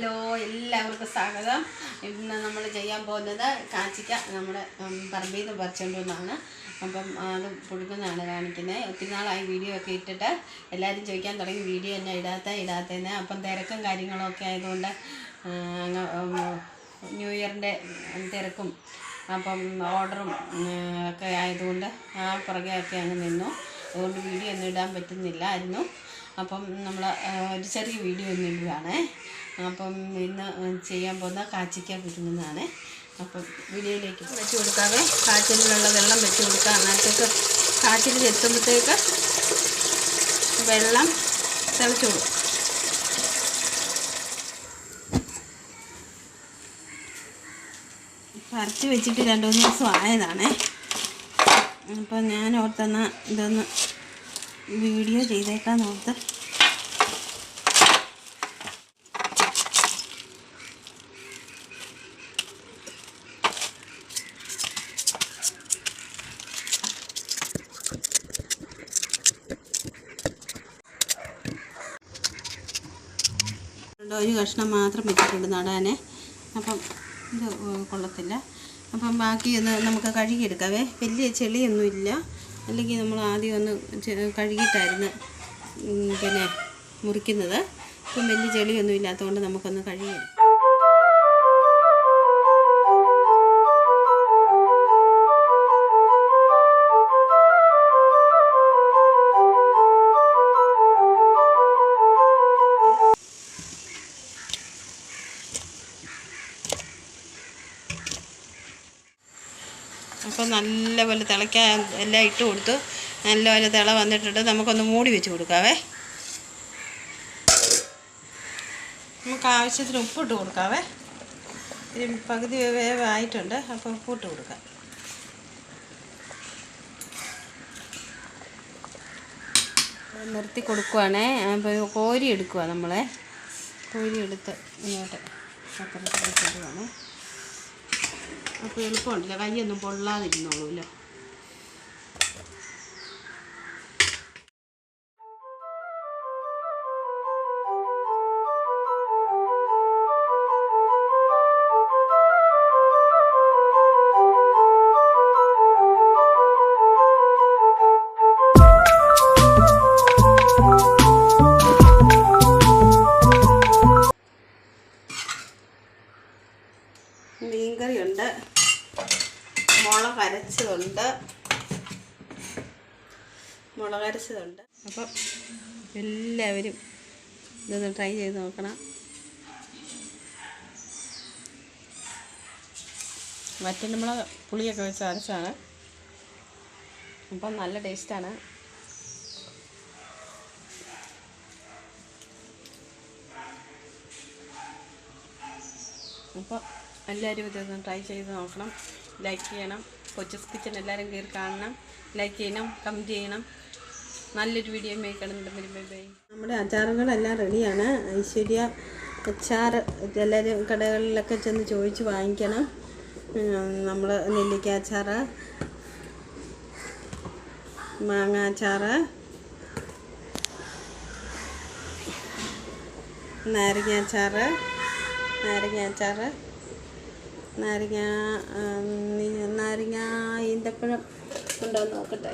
Hello എല്ലാവർക്കും സ്വാഗതം. ഇന്ന് നമ്മൾ ചെയ്യാൻ പോകുന്നത് കാച്ചിക്ക നമ്മുടെ പറമ്പിൽ നിന്ന് പറിച്ചുകൊണ്ട് വന്നതാണ്. അപ്പം അത് പുഴുക്കുന്നതാണ് കാണിക്കുന്നത് ഒത്തിരി നാളായി വീഡിയോ ഒക്കെ ഇട്ടിട്ട് എല്ലാവരും ചോദിക്കാൻ തുടങ്ങി വീഡിയോ തന്നെ ഇടാത്ത ഇടാത്തതെന്ന് അപ്പം തിരക്കും കാര്യങ്ങളൊക്കെ ആയതുകൊണ്ട് അങ്ങ് ന്യൂ ഇയറിന്റെ തിരക്കും അപ്പം ഓർഡറും ഒക്കെ ആയതുകൊണ്ട് ആ പുറകെ ഒക്കെ അങ്ങ് നിന്നു. അതുകൊണ്ട് വീഡിയോ ഒന്നും ഇടാൻ പറ്റുന്നില്ലായിരുന്നു. അപ്പം നമ്മൾ ഒരു ചെറിയ വീഡിയോ ഒന്നും ഇടുകയാണേ അപ്പം ഇന്ന് ചെയ്യാൻ പോകുന്ന കാച്ചിക്ക പുരുങ്ങുന്നതാണ് അപ്പം വീഡിയോയിലേക്ക് വെച്ച് കൊടുക്കാതെ കാച്ചിലുള്ള വെള്ളം വെച്ച് കൊടുക്കുക അന്നേരത്തേക്ക് കാച്ചിൽ എത്തുമ്പോഴത്തേക്ക് വെള്ളം തിളച്ചു കൊടുക്കും. പറിച്ച് വെച്ചിട്ട് രണ്ട് മൂന്ന് ദിവസം ആയതാണേ. അപ്പം ഞാൻ ഓർത്തെന്ന ഇതൊന്ന് വീഡിയോ ചെയ്തേക്കാൻ ഓർത്ത് ഒരു കഷ്ണം മാത്രം വെച്ചിട്ടുണ്ട് നടാനേ. അപ്പം ഇത് കൊള്ളത്തില്ല. അപ്പം ബാക്കി ഒന്ന് നമുക്ക് കഴുകിയെടുക്കാവേ. വലിയ ചെളിയൊന്നുമില്ല. അല്ലെങ്കിൽ നമ്മൾ ആദ്യം ഒന്ന് കഴുകിയിട്ടായിരുന്നു പിന്നെ മുറിക്കുന്നത്. ഇപ്പം വലിയ ചെളിയൊന്നും ഇല്ലാത്തതുകൊണ്ട് നമുക്കൊന്ന് കഴുകിയെടുക്കാം. അപ്പോൾ നല്ലപോലെ തിളയ്ക്കാൻ എല്ലാം ഇട്ട് കൊടുത്തു. നല്ലപോലെ തിള വന്നിട്ടുണ്ട്. നമുക്കൊന്ന് മൂടി വെച്ച് കൊടുക്കാവേ. നമുക്ക് ആവശ്യത്തിന് ഉപ്പിട്ട് കൊടുക്കാവേ. പകുതി വേവായിട്ടുണ്ട്. അപ്പോൾ ഉപ്പിട്ട് കൊടുക്കാം. നിർത്തി കൊടുക്കുവാണേ. അപ്പോൾ കോരി എടുക്കുക നമ്മളെ. കോരി എടുത്ത് ഇങ്ങോട്ട് പത്രത്തിലേക്ക് ഇടുവാണേ അപ്പോൾ എളുപ്പമുണ്ടല്ലോ കൈയൊന്നും പൊള്ളാതിരുന്നോളൂല്ലോ മുളക് അരച്ചതുണ്ട് മുളക് അരച്ചതുണ്ട് അപ്പം എല്ലാവരും ഇതൊന്ന് ട്രൈ ചെയ്ത് നോക്കണം. മറ്റേ നമ്മൾ പുളിയൊക്കെ വെച്ച് അരച്ചാണ് അപ്പം നല്ല ടേസ്റ്റാണ്. അപ്പോൾ എല്ലാവരും ഇതൊന്ന് ട്രൈ ചെയ്ത് നോക്കണം. ലൈക്ക് ചെയ്യണം. കൊച്ചസ് കിച്ചൺ എല്ലാവരും കയറി കാണണം. ലൈക്ക് ചെയ്യണം. കമന്റ് ചെയ്യണം. നല്ലൊരു വീഡിയോ മേക്കണം ബൈ ബൈ നമ്മുടെ അച്ചാറുകളെല്ലാം റെഡിയാണ്. ഐശ്വര്യ അച്ചാർ എല്ലാവരും കടകളിലൊക്കെ ചെന്ന് ചോദിച്ച് വാങ്ങിക്കണം. നമ്മൾ നെല്ലിക്ക അച്ചാർ മാങ്ങ അച്ചാർ നാരങ്ങ അച്ചാർ നാരങ്ങ അച്ചാർ. നാരങ്ങ നാരങ്ങ ഈന്തപ്പഴം ഉണ്ടോ നോക്കട്ടെ.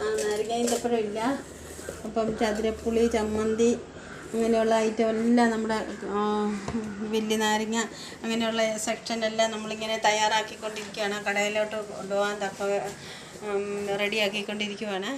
ആ നാരങ്ങ ഈന്തപ്പഴം ഇല്ല. അപ്പം ചതുരപ്പുളി ചമ്മന്തി അങ്ങനെയുള്ള ഐറ്റം എല്ലാം നമ്മുടെ വലിയ നാരങ്ങ അങ്ങനെയുള്ള സെക്ഷനെല്ലാം നമ്മളിങ്ങനെ തയ്യാറാക്കിക്കൊണ്ടിരിക്കുകയാണ്. കടയിലോട്ട് കൊണ്ടുപോകാൻ തക്ക റെഡിയാക്കിക്കൊണ്ടിരിക്കുവാണ്